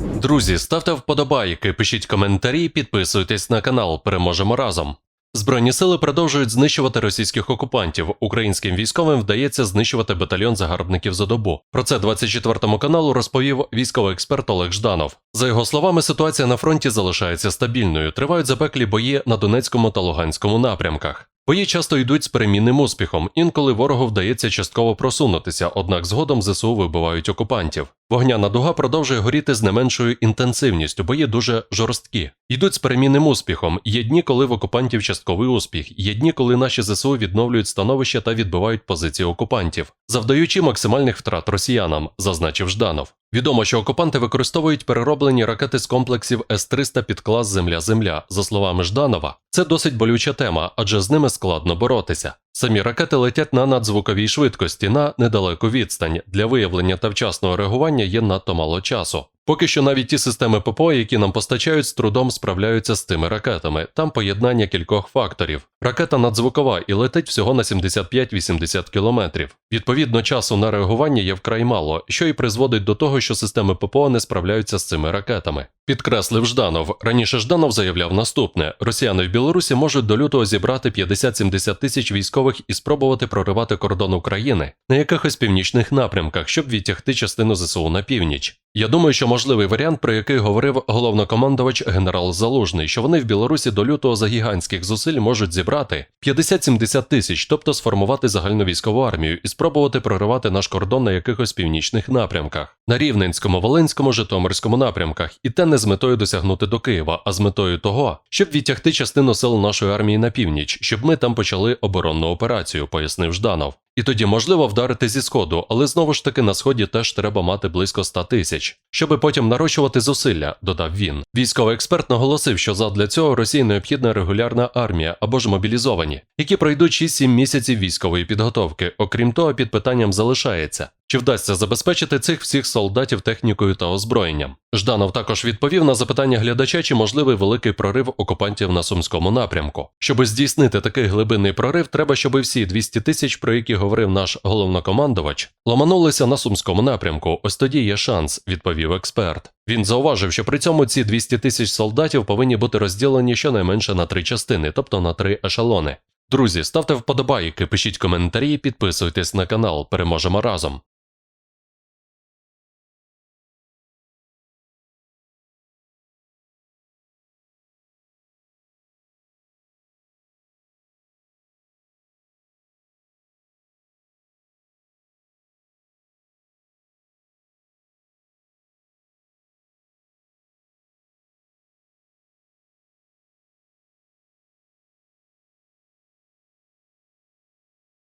Друзі, ставте вподобайки, пишіть коментарі, підписуйтесь на канал. Переможемо разом. Збройні сили продовжують знищувати російських окупантів. Українським військовим вдається знищувати батальйон загарбників за добу. Про це 24 каналу розповів військовий експерт Олег Жданов. За його словами, ситуація на фронті залишається стабільною. Тривають запеклі бої на Донецькому та Луганському напрямках. Бої часто йдуть з перемінним успіхом, інколи ворогу вдається частково просунутися, однак згодом ЗСУ вибивають окупантів. Вогняна дуга продовжує горіти з не меншою інтенсивністю, бої дуже жорсткі. Йдуть з перемінним успіхом. Є дні, коли в окупантів частковий успіх, є дні, коли наші ЗСУ відновлюють становище та відбивають позиції окупантів, завдаючи максимальних втрат росіянам, зазначив Жданов. Відомо, що окупанти використовують перероблені ракети з комплексів С-300 під клас Земля-Земля. За словами Жданова, це досить болюча тема, адже з ними складно боротися. Самі ракети летять на надзвуковій швидкості на недалеку відстань. Для виявлення та вчасного реагування є надто мало часу. Поки що навіть ті системи ППО, які нам постачають, з трудом справляються з тими ракетами. Там поєднання кількох факторів. Ракета надзвукова і летить всього на 75-80 кілометрів. Відповідно, часу на реагування є вкрай мало, що і призводить до того, що системи ППО не справляються з цими ракетами. Підкреслив Жданов. Раніше Жданов заявляв наступне: Росіяни в Білорусі можуть до лютого зібрати 50-70 тисяч військових і спробувати проривати кордон України на якихось північних напрямках, щоб відтягти частину ЗСУ на північ. Я думаю, що можливий варіант, про який говорив головнокомандувач генерал Залужний, що вони в Білорусі до лютого за гігантських зусиль можуть зібрати 50-70 тисяч, тобто сформувати загальну військову армію і спробувати проривати наш кордон на якихось північних напрямках, на Рівненському, Волинському, Житомирському напрямках, і те не з метою досягнути до Києва, а з метою того, щоб відтягти частину сил нашої армії на північ, щоб ми там почали оборонну операцію, пояснив Жданов. І тоді можливо вдарити зі сходу, але знову ж таки на сході теж треба мати близько 100 тисяч, щоби потім нарощувати зусилля, додав він. Військовий експерт наголосив, що задля цього Росії необхідна регулярна армія або ж мобілізовані, які пройдуть 6-7 місяців військової підготовки. Окрім того, під питанням залишається. Чи вдасться забезпечити цих всіх солдатів технікою та озброєнням? Жданов також відповів на запитання глядача, чи можливий великий прорив окупантів на сумському напрямку. Щоби здійснити такий глибинний прорив, треба, щоб всі 200 тисяч, про які говорив наш головнокомандувач, ломанулися на сумському напрямку. Ось тоді є шанс, відповів експерт. Він зауважив, що при цьому ці 200 тисяч солдатів повинні бути розділені щонайменше на три частини, тобто на три ешелони. Друзі, ставте вподобайки, пишіть коментарі, підписуйтесь на канал. Переможемо разом.